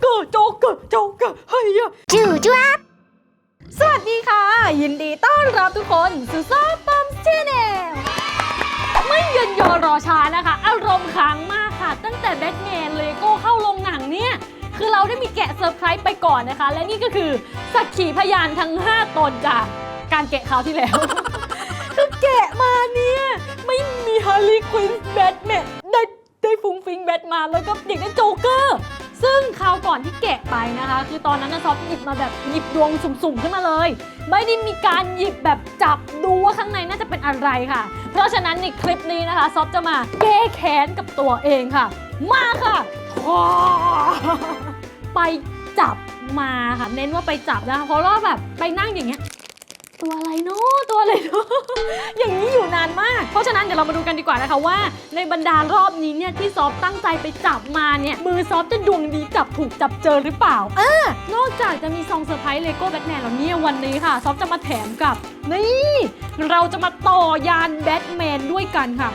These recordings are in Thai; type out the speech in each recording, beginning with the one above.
เกอร์โจ๊กเกอร์โจ๊กเกอร์เฮ้ยอะจูจ้วบสวัสดีค่ะ ยินดีต้อนรับทุกคนสู่ซอฟปัมชแนลไม่เยินยอรอช้านะคะ อารมณ์ค้างมากค่ะ ตั้งแต่แบทแมนเลโก้เข้าโรงหนังเนี่ย คือเราได้มีแกะเซอร์ไพรส์ไปก่อนนะคะ และนี่ก็คือสักขีพยานทั้ง 5 ตนจากการแกะคราวที่แล้ว คือแกะมาเนี่ย ไม่มีฮาร์ลีควินแบทแมนได้ได้ฟุ้งฟิงแบทมาแล้วก็เด็กได้โจ๊กเกอร์ ซึ่งคราวก่อนที่แกะไปนะคะ คือตอนนั้นนะซอฟหยิบมาแบบหยิบดวงสุ่มๆขึ้นมาเลย ไม่ได้มีการหยิบแบบจับดูว่าข้างในน่าจะเป็นอะไรค่ะ เพราะฉะนั้นในคลิปนี้นะคะซอฟจะมาแก้แค้นกับตัวเองค่ะ มาค่ะไปจับมาค่ะ เน้นว่าไปจับนะคะเพราะว่าแบบไปนั่งอย่างเงี้ย ตัวอะไรเนาะตัวอะไรเนาะอย่างนี้อยู่นานมาก เพราะฉะนั้นเดี๋ยวเรามาดูกันดีกว่านะคะว่า ในบรรดารอบนี้เนี่ยที่ซอฟตั้งใจไปจับมาเนี่ยมือซอฟจะดวงดีจับถูกจับเจอหรือเปล่าเออนอกจากจะมีซองเซอร์ไพรส์เลโก้แบทแมนแล้วเนี่ยวันนี้ค่ะ ซอฟจะมาแถมกับนี่เราจะมาต่อยานแบทแมนด้วยกันค่ะ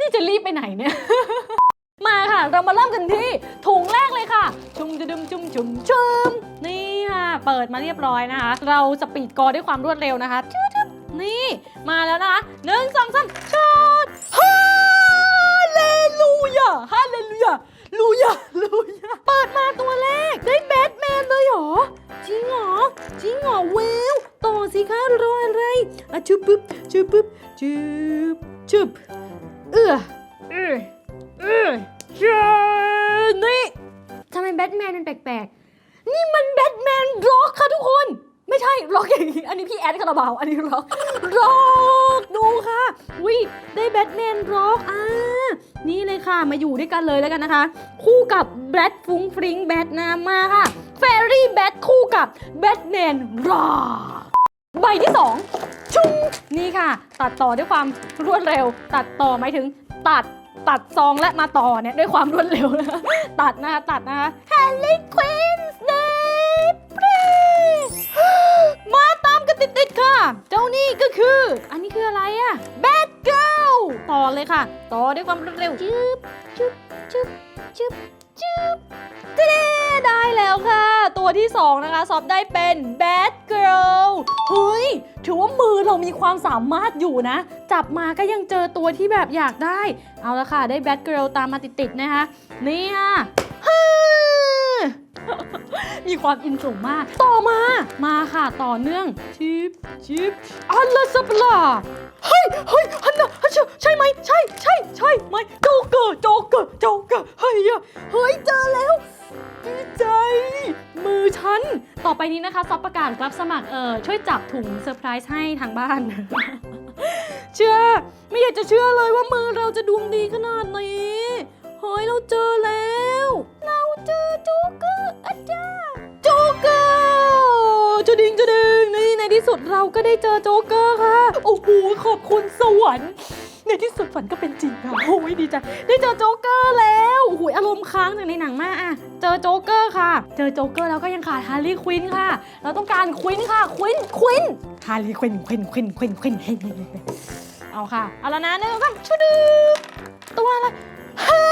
นี่จะรีบไปไหนเนี่ยมาค่ะ เรามาเริ่มกันที่ถุงแรกเลยค่ะ ชุมจุมจุมจุมชุมนี่ เปิดมาเรียบร้อยนะคะ เราสปีดกอร์ด้วยความรวดเร็วนะคะชุดๆนี่มาแล้วนะคะหนึ่งสองสามชุดฮาเลลูยาฮาเลลูยาลูยาลูยาเปิดมาตัวแรกได้แบทแมนเลยเหรอ จริงเหรอ จริงเหรอเวลต่อสิคะรออะไรอะชุบปุ๊บชุบปุ๊บชุบชุบเอื้อเอื้อเออเจ้านี่ทำไมแบทแมนมันแปลกๆ นี่มันแบทแมนร็อกค่ะทุกคน ไม่ใช่ร็อกอย่างนี้ อันนี้พี่แอดคาราบาว อันนี้ร็อกร็อกดูค่ะวิได้แบทแมนร็อกอ่านี่เลยค่ะมาอยู่ด้วยกันเลยแล้วกันนะคะ คู่กับแบทฟรุ้งฟริงแบทนามาค่ะเฟรี่แบทคู่กับแบทแมนร็อกใบที่สองชุงนี่ค่ะ ตัดต่อด้วยความรวดเร็ว ตัดต่อหมายถึงตัด ตัดซองและมาต่อเนี่ยด้วยความรวดเร็วนะคะตัดนะคะตัดนะคะแฮร์รี่ควินส์เดปรีมาตามกันติดๆค่ะ เจ้านี่ก็คือ อันนี้คืออะไรอะแบทเกิลต่อเลยค่ะ ต่อด้วยความรวดเร็วจึ๊บจึ๊บจึ๊บจึ๊บจึ๊บเด้ได้แล้วค่ะ ตัวที่ 2 นะคะซอฟได้เป็นแบทเกิลเฮ้ย ถือว่ามือเรามีความสามารถอยู่นะ จับมาก็ยังเจอตัวที่แบบอยากได้ เอาละค่ะ ได้แบทเกิลตามมาติดๆนะคะนี่ค่ะมีความอินสูงมาก ต่อมา มาค่ะต่อเนื่อง ชิป ชิปอัลลาสับลาเฮ้ยเฮ้ยฮันนะฮันชใช่ไหม ใช่ ใช่ ใช่ไหมโจเกอร์โจเกอร์โจเกอร์เฮ้ย เฮ้ย เจอแล้ว ดีใจ มือฉัน ต่อไปนี้นะคะซอฟประกาศรับสมัครเออช่วยจับถุงเซอร์ไพรส์ให้ทางบ้าน เชื่อ ไม่อยากจะเชื่อเลยว่ามือเราจะดวงดีขนาดนี้เฮ้ยเราเจอแล้ว เราเจอโจ๊กเกอร์อาจารย์โจ๊กเกอร์จะดิงจะดิงนี่ในที่สุดเราก็ได้เจอโจ๊กเกอร์ค่ะ โอ้โหขอบคุณสวรรค์ ในที่สุดฝันก็เป็นจริงค่ะโอ้ยดีใจได้เจอโจ๊กเกอร์แล้วโอ้โหอารมณ์ค้างจากในหนังมากอะเจอโจ๊กเกอร์ค่ะ เจอโจ๊กเกอร์แล้วก็ยังขาดฮาร์ลีควินค่ะ เราต้องการควินค่ะควินควินฮาร์ลีควินควินควินควินควินเฮ้ยเอาค่ะเอาแล้วนะหนึ่งสองชุดตัวอะไรฮ่า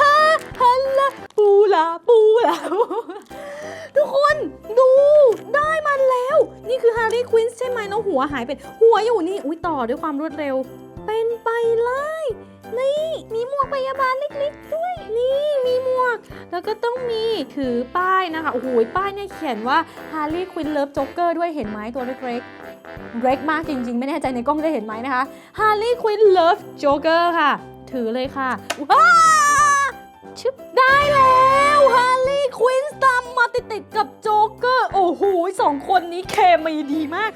ฮ่าฮัลลาปูลาปูลาทุกคนดูได้มันแล้ว นี่คือฮาร์ลีควินใช่ไหมแล้วหัวหายไปหัวอยู่นี่อุ้ยต่อด้วยความรวดเร็ว เป็นไปเลย นี่มีหมวกพยาบาลเล็กๆด้วย นี่มีหมวก แล้วก็ต้องมีถือป้ายนะคะ โอ้โห ป้ายเนี่ยเขียนว่า Harley Quinn Love Joker ด้วยเห็นไหมตัวเล็กๆเล็กมากจริงๆ ไม่แน่ใจในกล้องจะเห็นไหมนะคะ Harley Quinn Love Joker ค่ะ ถือเลยค่ะว้าชึบได้แล้ว Harley Quinn ตามมาติดๆกับโจ๊กเกอร์ โอ้โหสองคนนี้เคมีดีมาก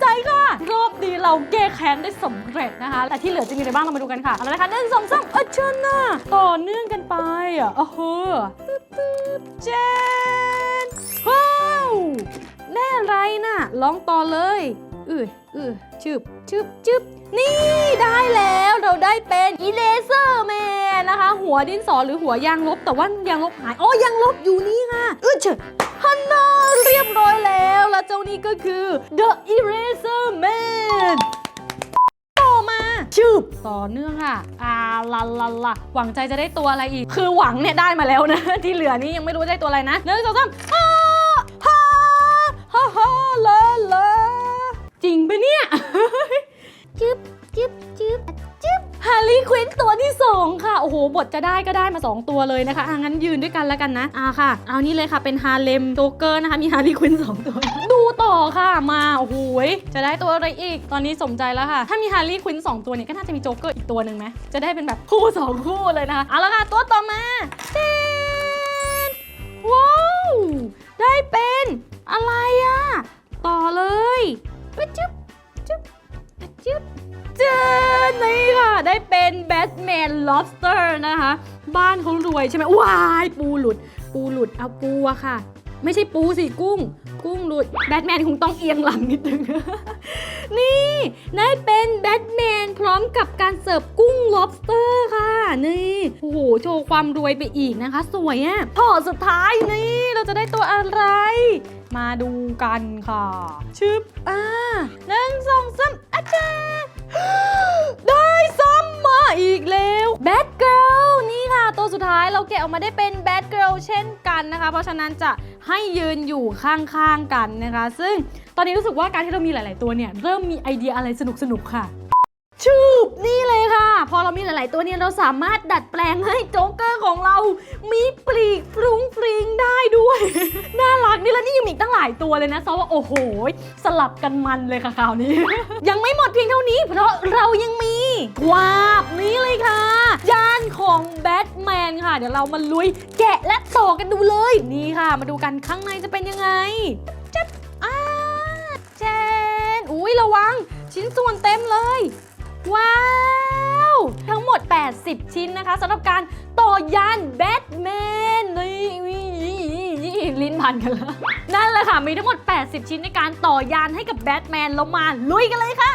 ใจค่ะ รอบนี้เราแก้แค้นได้สำเร็จนะคะ แต่ที่เหลือจะมีอะไรบ้างเรามาดูกันค่ะเอาละนะคะหนึ่งสองสามอัจฉริยะต่อเนื่องกันไปอะโอ้โหตึ๊บตึ๊บเจนว้าวแน่อะไรน่ะลองต่อเลยอืออือชึบชึบชึบ นี่ได้แล้วเราได้เป็นอีเลเซอร์แมนนะคะ หัวดินสอหรือหัวยางลบแต่ว่ายางลบหายอ๋อยางลบอยู่นี่ค่ะอือเฉยฮันนาเรียบร้อยแล้วและเจ้านี้ก็คือ The Eraser Man ต่อมาชืบต่อเนื่องค่ะอาลาลาลาหวังใจจะได้ตัวอะไรอีก คือหวังเนี่ยได้มาแล้วนะ ที่เหลือนี่ยังไม่รู้ได้ตัวอะไรนะหนึ่งสองสาม ค่ะโอ้โหบทจะได้ก็ได้มา 2 ตัวเลยนะคะอะงั้นยืนด้วยกันแล้วกันนะอ่าค่ะ เอานี่เลยค่ะเป็นฮาเลมโจเกอร์นะคะมีฮาร์ลีควิน2ตัว ดูต่อค่ะมาโอ้โหยจะได้ตัวอะไรอีก ตอนนี้สมใจแล้วค่ะ ถ้ามีฮาร์ลีควิน2ตัวเนี่ยก็น่าจะมีโจ๊กเกอร์อีกตัวหนึ่งไหมจะได้เป็นแบบคู่2คู่เลยนะคะเอาละค่ะตัวต่อมาเต้นว้าวได้เป็นอะไรอะต่อเลยปึ๊ดจึ๊บจึ๊บจึ๊บ เจอนี่ค่ะ ได้เป็นแบทแมน lobster นะคะ บ้านเขารวยใช่ไหมว้ายปูหลุด ปูหลุดเอาปูอะค่ะ ไม่ใช่ปูสิกุ้ง กุ้งหลุดแบทแมนคงต้องเอียงหลังนิดนึง นี่ได้เป็นแบทแมนพร้อมกับการเสิร์ฟกุ้ง lobster ค่ะ นี่โอ้โหโชว์ความรวยไปอีกนะคะ สวยอะพอสุดท้ายนี่เราจะได้ตัวอะไรมาดูกันค่ะ ชึบ อ่าหนึ่งสองสามอาจารย์ ได้ซ้ำมาอีกแล้วแบทเกิลนี่ค่ะ ตัวสุดท้ายเราแกะออกมาได้เป็นแบทเกิลเช่นกันนะคะ เพราะฉะนั้นจะให้ยืนอยู่ข้างๆกันนะคะ ซึ่งตอนนี้รู้สึกว่าการที่เรามีหลาย ๆ ตัวเนี่ย เริ่มมีไอเดียอะไรสนุกๆค่ะ ชืบนี่เลยค่ะ พอเรามีหลาย ๆ ตัวเนี่ยเราสามารถดัดแปลงให้โจ๊กเกอร์ของเรา มีปลีกฟรุ้งฟริงได้ด้วย น่ารักนี่แล้วนี่ยังมีอีกตั้งหลายตัวเลยนะซอว่าโอ้โห สลับกันมันเลยค่ะคราวนี้ ยังไม่หมดเพียงเท่านี้ เพราะเรายังมีวาบนี่เลยค่ะ ยานของแบทแมนค่ะ เดี๋ยวเรามาลุยแกะและต่อกันดูเลยนี่ค่ะ มาดูกันข้างในจะเป็นยังไงจัดอ่าแจนอุ้ยระวัง ชิ้นส่วนเต็มเลย ว้าว ทั้งหมด 80 ชิ้นนะคะสำหรับการต่อยานแบทแมนนี่ลิ้นพันกันแล้ว นั่นแหละค่ะ มีทั้งหมด 80 ชิ้นในการต่อยานให้กับแบทแมนแล้วมาลุยกันเลยค่ะ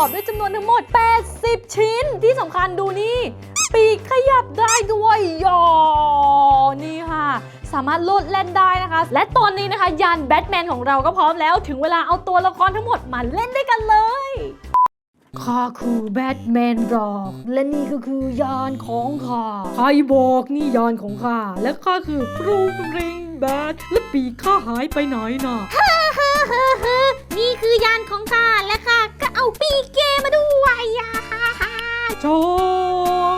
อบด้วยจำนวนทั้งหมด 80 ชิ้น ที่สำคัญดูนี่ ปีกขยับได้ด้วยยอ นี่ค่ะ สามารถโลดเล่นได้นะคะ และตอนนี้นะคะ ยานแบทแมนของเราก็พร้อมแล้ว ถึงเวลาเอาตัวละครทั้งหมดมาเล่นด้วยกันเลยข้าคือแบทแมนหรอก และนี่ก็คือยานของข้าใครบอกนี่ยานของข้า และข้าคือฟรูริงแบทและปีกข้าหายไปไหนน่ะนี่คือยานของข้าและข้าก็เอาปีก จอ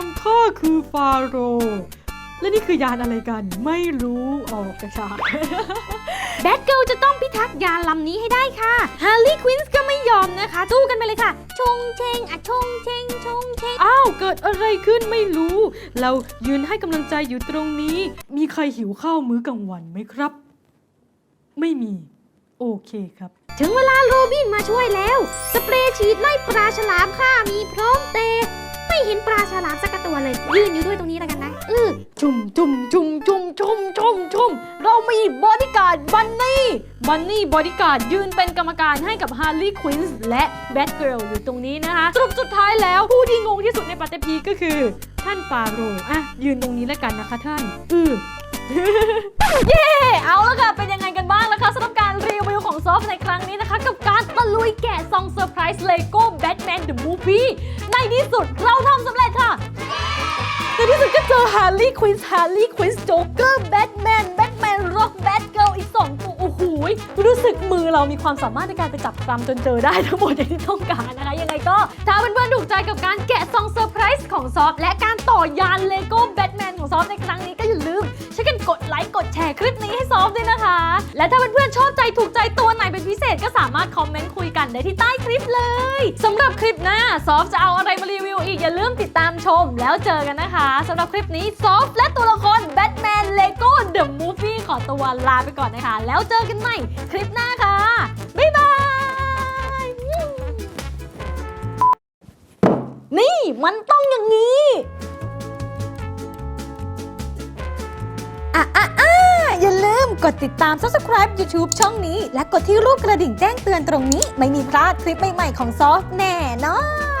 มข้าคือฟาโรห์และนี่คือยานอะไรกัน ไม่รู้ออกกระชาก แบทเกิลจะต้องพิทักษ์ยานลำนี้ให้ได้ค่ะฮาร์ลีควินส์ก็ไม่ยอมนะคะสู้กันไปเลยค่ะ ชงเชงอะชงเชงชงเชงอ้าว เกิดอะไรขึ้นไม่รู้ เรายืนให้กำลังใจอยู่ตรงนี้ มีใครหิวข้าวมื้อกลางวันไหมครับ ไม่มี โอเคครับ ถึงเวลาโรบินมาช่วยแล้ว สเปรย์ฉีดไล่ปลาฉลามค่ะมีพร้อมเตะ ไม่เห็นปลาฉลามสักตัวเลย ยืนอยู่ด้วยตรงนี้แล้วกันนะอือชุ่มชุ่มชุ่มชุ่มชุ่มชุ่มชุ่มเรามีบอดี้การ์ดบันนี่บันนี่บอดี้การ์ดยืนเป็นกรรมการให้กับฮาร์ลีย์ควินส์และแบทเกิลอยู่ตรงนี้นะคะสรุปสุดท้ายแล้วผู้ที่งงที่สุดในปาเตพีก็คือ ท่านฟาโรห์อะยืนตรงนี้แล้วกันนะคะท่านอือ เย้เอาละค่ะ เป็นยังไงกันบ้างล่ะคะสำหรับการรีวิวของซอฟในครั้งนี้นะคะ กับการตะลุยแกะซองเซอร์ไพรส์เลโก้แบทแมนเดอะมูฟวี่ในที่สุดเราทำสำเร็จค่ะ ในที่สุดก็เจอฮาร์ลีควินส์ฮาร์ลีควินส์โจ๊กเกอร์แบทแมนแบทแมนร็อกแบทเกิลอีกสองตัวโอ้โหยรู้สึกมือเรามีความสามารถในการไปจับกรัมจนเจอได้ทั้งหมดอย่างที่ต้องการนะคะ ยังไงก็ถ้าเพื่อนๆถูกใจกับการแกะซองเซอร์ไพรส์ของซอฟและการต่อยานเลโก้แบทแมนของซอฟในครั้งนี้ ค์กดแชร์คลิปนี้ให้ซอฟด้วยนะคะ และถ้าเพื่อนๆชอบใจถูกใจตัวไหนเป็นพิเศษก็สามารถคอมเมนต์คุยกันได้ที่ใต้คลิปเลยสำหรับคลิปหน้าซอฟจะเอาอะไรมารีวิวอีกอย่าลืมติดตามชมแล้วเจอกันนะคะสำหรับคลิปนี้ซอฟและตัวละครแบทแมนเลโก้เดอะมูฟวี่ขอตัวลาไปก่อนนะคะ แล้วเจอกันใหม่คลิปหน้าค่ะบ๊ายบาย นี่มันต้องอย่างนี้อะอะอะ อย่าลืมกดติดตาม subscribe YouTube ช่องนี้ และกดที่รูปกระดิ่งแจ้งเตือนตรงนี้ ไม่มีพลาดคลิปใหม่ๆของซอฟแน่นอน